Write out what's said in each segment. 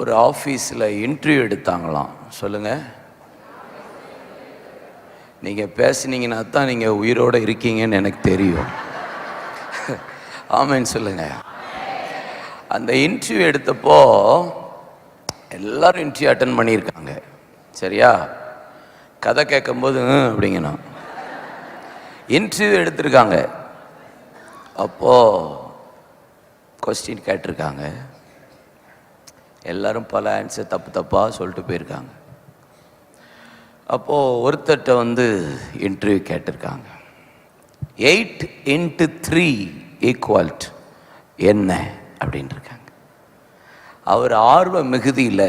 ஒரு ஆஃபீஸில் இன்டர்வியூ எடுத்தாங்களாம். சொல்லுங்கள் நீங்கள் பேசுனீங்கன்னா தான் நீங்கள் உயிரோடு இருக்கீங்கன்னு எனக்கு தெரியும். ஆமேன்னு சொல்லுங்கள் அந்த இன்டர்வியூ எடுத்தப்போ எல்லாரும் இன்டர்வியூ அட்டன் பண்ணியிருக்காங்க. சரியா? கதை கேட்கும்போது அப்படிங்கண்ணா அப்படிங்கணும். இன்டர்வியூ எடுத்திருக்காங்க. அப்போது கொஸ்டின் கேட்டிருக்காங்க. எல்லாரும் பல ஆன்சர் தப்பு தப்பாக சொல்லிட்டு போயிருக்காங்க. அப்போது ஒருத்தர்கிட்ட வந்து இன்டர்வியூ கேட்டிருக்காங்க. எயிட் இன்ட்டு த்ரீ ஈக்குவல்ட் என்ன அப்படின்னு இருக்காங்க அவர் ஆர்வ மிகுதியில்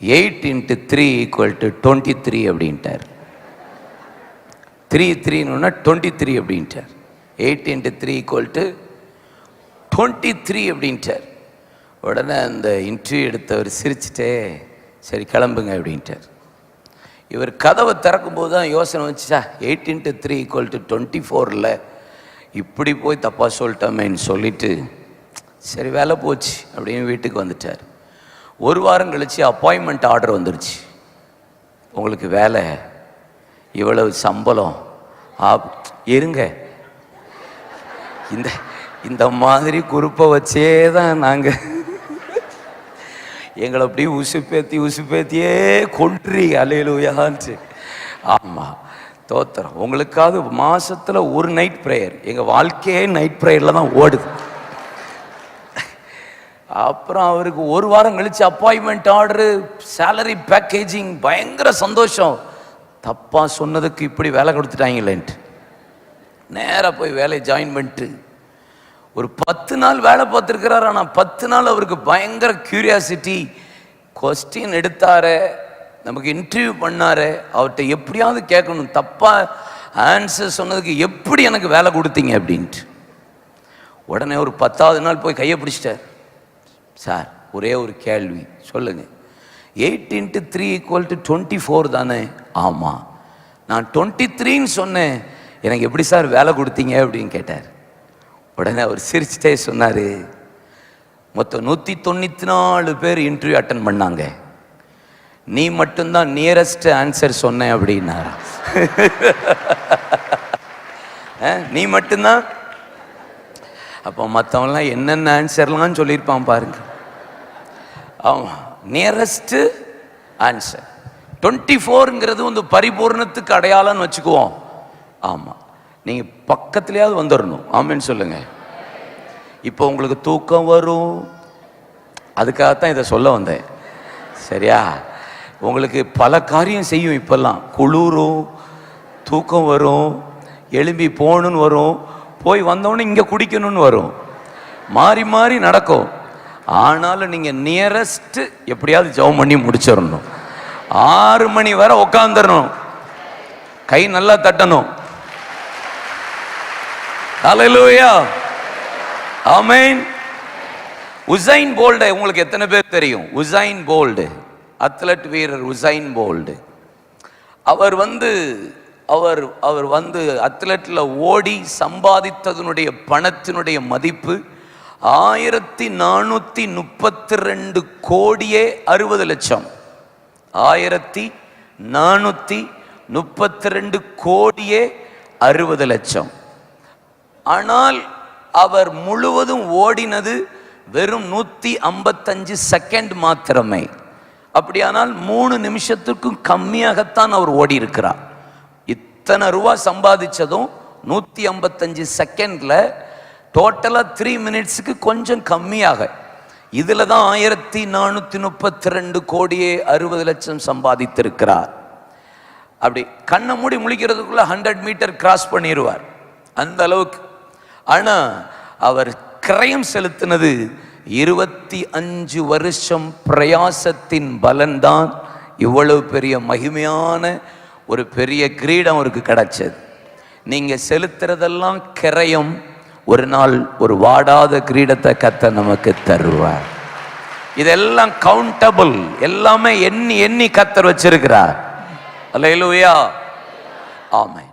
eight into three equal to twenty three அப்படின்ட்டார் த்ரீ த்ரீன்னு டுவெண்ட்டி த்ரீ அப்படின்ட்டார். Eight into three equal to twenty three அப்படின்ட்டார். உடனே அந்த இன்டர்வியூ எடுத்தவர் சிரிச்சிட்டே சரி கிளம்புங்க அப்படின்ட்டார். இவர் கதவை திறக்கும்போது தான் யோசனை வந்துச்சா eight into three equal to twenty ஃபோரில் இப்படி போய் தப்பாக சொல்லிட்டோமேன்னு சொல்லிட்டு சரி வேலை போச்சு அப்படின்னு வீட்டுக்கு வந்துட்டார். ஒரு வாரம் கழிச்சு அப்பாயின்மெண்ட் ஆர்டர் வந்துருச்சு. உங்களுக்கு வேலை இவ்வளவு சம்பளம் ஆப் இருங்க. இந்த இந்த மாதிரி குரூப்பை வச்சே தான் நாங்கள் எங்களை அப்படியே உசுப்பேத்தி உசுப்பேத்தியே கொன்றி அலையிலுயான்ட்டு ஆமாம் தோத்திரம். உங்களுக்காவது மாதத்தில் ஒரு நைட் ப்ரேயர் எங்கள் வாழ்க்கையே நைட் ப்ரேயரில் தான் ஓடுது. அப்புறம் அவருக்கு ஒரு வாரம் கழிச்சு அப்பாயின்மெண்ட் ஆர்டரு சேலரி பேக்கேஜிங் பயங்கர சந்தோஷம். தப்பாக சொன்னதுக்கு இப்படி வேலை கொடுத்துட்டாங்களேன்ட்டு. நேராக போய் வேலையை ஜாயின் பண்ணிட்டு ஒரு பத்து நாள் வேலை பார்த்துருக்கிறார் ஆனால் பத்து நாள் அவருக்கு பயங்கர கியூரியாசிட்டி கொஸ்டின் எடுத்தாரு நமக்கு இன்டர்வியூ பண்ணார் அவர்கிட்ட எப்படியாவது கேட்கணும் தப்பாக ஆன்சர் சொன்னதுக்கு எப்படி எனக்கு வேலை கொடுத்தீங்க அப்படின்ட்டு. உடனே ஒரு பத்தாவது நாள் போய் கையை பிடிச்சிட்டார். சார் ஒரே ஒரு கேள்வி சொல்லுங்க. Eight into three equal to twenty four தானே? ஆமாம் நான் டுவெண்ட்டி த்ரீன்னு சொன்னேன். எனக்கு எப்படி சார் வேலை கொடுத்தீங்க? அப்படின்னு கேட்டார். உடனே அவர் சிரிச்சிட்டே சொன்னார் மொத்தம் நூற்றி தொண்ணூற்றி நாலு பேர் இன்டர்வியூ அட்டன் பண்ணாங்க. நீ மட்டும்தான் நியரஸ்ட் ஆன்சர் சொன்னேன் அப்படின்னாரா? நீ மட்டும்தான்? அப்போ மற்றவன்லாம் என்னென்ன ஆன்சர்லாம் சொல்லியிருப்பான் பாருங்க. ஆமாம் நியரஸ்ட்டு ஆன்சர் டுவெண்ட்டி ஃபோருங்கிறது வந்து பரிபூர்ணத்துக்கு அடையாளம்னு வச்சுக்குவோம். ஆமாம் நீங்கள் பக்கத்துலேயாவது வந்துடணும் ஆமேன்னு சொல்லுங்கள் இப்போ உங்களுக்கு தூக்கம் வரும். அதுக்காகத்தான் இதை சொல்ல வந்தேன். சரியா? உங்களுக்கு பல காரியம் செய்யும் இப்போல்லாம். குளிரும் தூக்கம் வரும் எழும்பி போகணுன்னு வரும். போய் வந்தோடனே இங்கே குடிக்கணும்னு வரும். மாறி மாறி நடக்கும். ஆனாலும் நீங்கள் நியரஸ்ட்டு எப்படியாவது ஜெபம் பண்ணி முடிச்சிடணும். ஆறு மணி வரை உட்காந்துடணும் கை நல்லா தட்டணும். அலலூயா ஆமென் உசைன் போல்டு உங்களுக்கு எத்தனை பேர் தெரியும்? உசைன் போல்டு அத்லட் வீரர் உசைன் போல்டு அவர் வந்து அவர் அவர் வந்து அத்லட்டில் ஓடி சம்பாதித்ததனுடைய பணத்தினுடைய மதிப்பு ஆயிரத்தி நானூற்றி முப்பத்தி ரெண்டு கோடியே அறுபது லட்சம். ஆயிரத்தி நானூற்றி முப்பத்தி ரெண்டு கோடியே அறுபது லட்சம். ஆனால் அவர் முழுவதும் ஓடினது வெறும் நூற்றி ஐம்பத்தஞ்சு செகண்ட் மாத்திரமே. அப்படியானால் மூணு நிமிஷத்துக்கும் கம்மியாகத்தான் அவர் ஓடி இருக்கிறார் இத்தனை ரூபா சம்பாதிச்சதும் நூற்றி ஐம்பத்தஞ்சு செகண்டில் டோட்டலாக த்ரீ மினிட்ஸுக்கு கொஞ்சம் கம்மியாக. இதில் தான் ஆயிரத்தி நானூற்றி முப்பத்தி ரெண்டு கோடியே அறுபது லட்சம் சம்பாதித்திருக்கிறார். அப்படி கண்ணை மூடி முழிக்கிறதுக்குள்ளே ஹண்ட்ரட் மீட்டர் கிராஸ் பண்ணிடுவார் அந்த அளவுக்கு ஆனா அவர் கிரயம் செலுத்தினது இருபத்தி அஞ்சு வருஷம் பிரயாசத்தின் பலன்தான் இவ்வளவு பெரிய மகிமையான ஒரு பெரிய கிரீடம் அவருக்கு கிடைச்சது. நீங்க செலுத்துறதெல்லாம் கிரயம் ஒரு நாள் ஒரு வாடாத கிரீடத்தை கத்த நமக்கு தருவார். இதெல்லாம் கவுண்டபிள் எல்லாமே எண்ணி எண்ணி கத்தர் வச்சிருக்கிறார். அல்லேலூயா. ஆமாம்